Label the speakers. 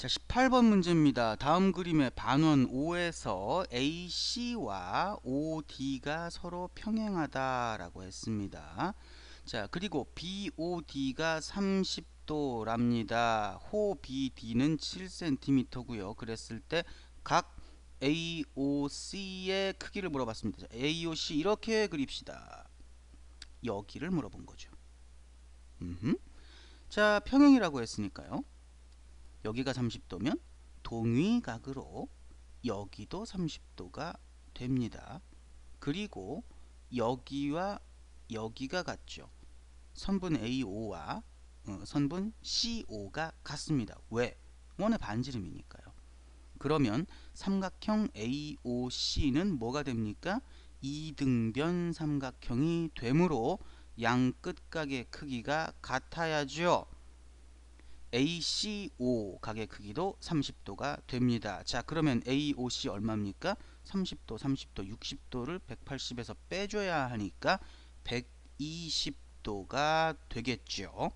Speaker 1: 자, 18번 문제입니다. 다음 그림의 반원 5에서 AC와 OD가 서로 평행하다라고 했습니다. 자, 그리고 BOD가 30도랍니다. 호 BD는 7cm고요. 그랬을 때 각 AOC의 크기를 물어봤습니다. 자, AOC 이렇게 그립시다. 여기를 물어본 거죠. 음흠. 자, 평행이라고 했으니까요. 여기가 30도면 동위각으로 여기도 30도가 됩니다. 그리고 여기와 여기가 같죠. 선분 AO와 어, 선분 CO가 같습니다. 왜? 원의 반지름이니까요. 그러면 삼각형 AOC는 뭐가 됩니까? 이등변 삼각형이 되므로 양 끝각의 크기가 같아야죠. ACO 각의 크기도 30도가 됩니다. 자, 그러면 AOC 얼마입니까? 30도, 30도, 60도를 180에서 빼줘야 하니까 120도가 되겠죠.